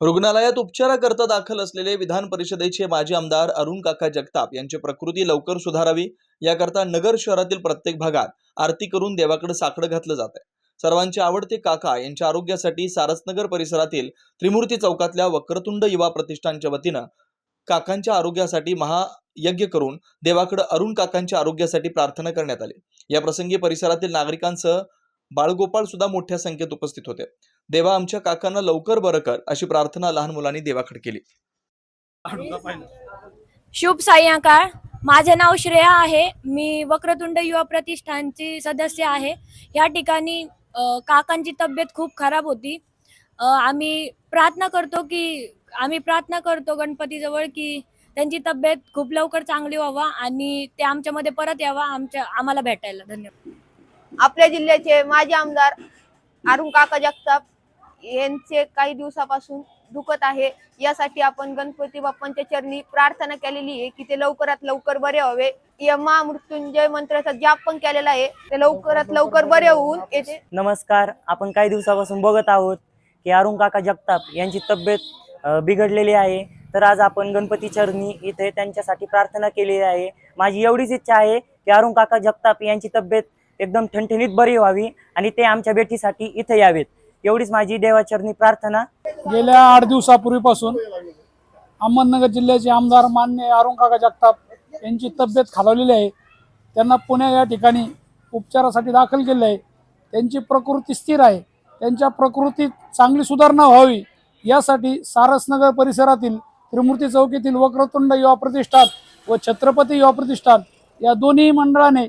रुग्णालयात उपचाराकरता दाखल असलेले विधान परिषदेचे माजी आमदार अरुण काका जगताप यांची प्रकृती लवकर सुधारावी याकरता नगर शहरातील प्रत्येक भागात आरती करून देवाकडे साकडं घातलं जात आहे. सर्वांचे आवडते काका यांच्या आरोग्यासाठी सारसनगर परिसरातील त्रिमूर्ती चौकातल्या वक्रतुंड युवा प्रतिष्ठानच्या वतीनं काकांच्या आरोग्यासाठी महायज्ञ करून देवाकडे अरुण काकांच्या आरोग्यासाठी प्रार्थना करण्यात आली. या प्रसंगी परिसरातील नागरिकांसह बाळगोपाळ सुद्धा मोठ्या संख्येत उपस्थित होते. देवा आमच्या काकांना लवकर बरं कर अशी प्रार्थना लहान मुलांनी देवाकडे केली. शुभ सायंकाळ. माझे नाव श्रेया आहे. मी वक्रतुंड युवा प्रतिष्ठानची सदस्य आहे. या ठिकाणी काकांची तब्येत खूप खराब होती. आम्ही प्रार्थना करतो की आम्ही प्रार्थना करतो गणपतीजवळ की त्यांची तब्येत खूप लवकर चांगली व्हावा आणि ते आमच्यामध्ये परत यावा आमच्या आम्हाला भेटायला. धन्यवाद. आपल्या जिल्ह्याचे माजी आमदार अरुण काका जगताप यांचे काही दिवसापासून दुखत आहे. यासाठी आपण गणपती बाप्पांच्या चरणी प्रार्थना केलेली आहे की ते लवकरात लवकर बरे व्हावे. यमा मृत्युंजय मंत्राचा जाप पण केलेला आहे. ते लवकरात लवकर बरे होऊन येते. नमस्कार. आपण काही दिवसापासून बघत आहोत की अरुण काका जगताप यांची तब्येत बिघडलेली आहे. तर आज आपण गणपती चरणी इथे त्यांच्यासाठी प्रार्थना केलेली आहे. माझी एवढीच इच्छा आहे की अरुण काका जगताप यांची तब्येत एकदम ठणठणीत बरी व्हावी आणि ते आमच्या भेटीसाठी इथे यावेत. एवढीच माझी देवाचरणी प्रार्थना. गेल्या आठ दिवसापूर्वीपासून अहमदनगर जिल्ह्याचे आमदार मान्य अरुण काका जगताप यांची तब्येत खालावलेली आहे. त्यांना पुणे या ठिकाणी उपचारासाठी दाखल केले आहे. त्यांची प्रकृती स्थिर आहे. त्यांच्या प्रकृतीत चांगली सुधारणा व्हावी यासाठी सारसनगर परिसरातील त्रिमूर्ती चौकीतील वक्रतुंड युवा प्रतिष्ठान व छत्रपती युवा प्रतिष्ठान या दोन्ही मंडळाने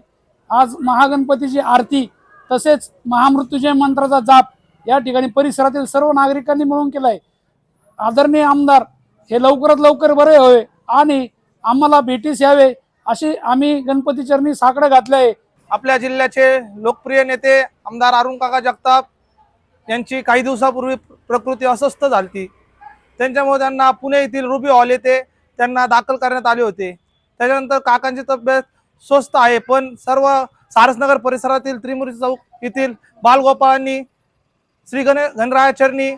आज महागणपतीची आरती तसेच महामृत्यूजय मंत्राचा जाप या ठिकाणी परिसरातील सर्व नागरिकांनी मिळून केला आहे आदरणीय आमदार हे लवकरात लवकर बरे हवे आणि आम्हाला भेटीस यावे अशी आम्ही गणपती चरणी साकडं घातलं आहे आपल्या जिल्ह्याचे लोकप्रिय नेते आमदार अरुण काका जगताप यांची काही दिवसापूर्वी प्रकृती अस्वस्थ झाली त्यांच्यामुळे त्यांना पुणे येथील रुबी हॉल येथे त्यांना दाखल करण्यात आले होते. त्याच्यानंतर काकांची तब्येत स्वस्त आहे पण सर्व सारसनगर परिसरातील त्रिमुरी चौक येथील बालगोपाळांनी श्री गण गणरायाचरणी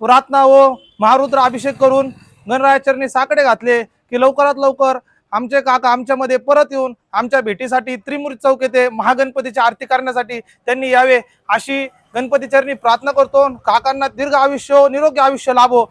प्रार्थना व महारुद्र अभिषेक करून गणरायाचरणी साकडे घातले की लवकरात लवकर आमचे काका आमच्यामध्ये परत येऊन आमच्या भेटीसाठी त्रिमूर्ती चौक येथे महागणपतीची आरती करण्यासाठी त्यांनी यावे अशी गणपतीचरणी प्रार्थना करतो. काकांना दीर्घ आयुष्य निरोगी आयुष्य लाभो.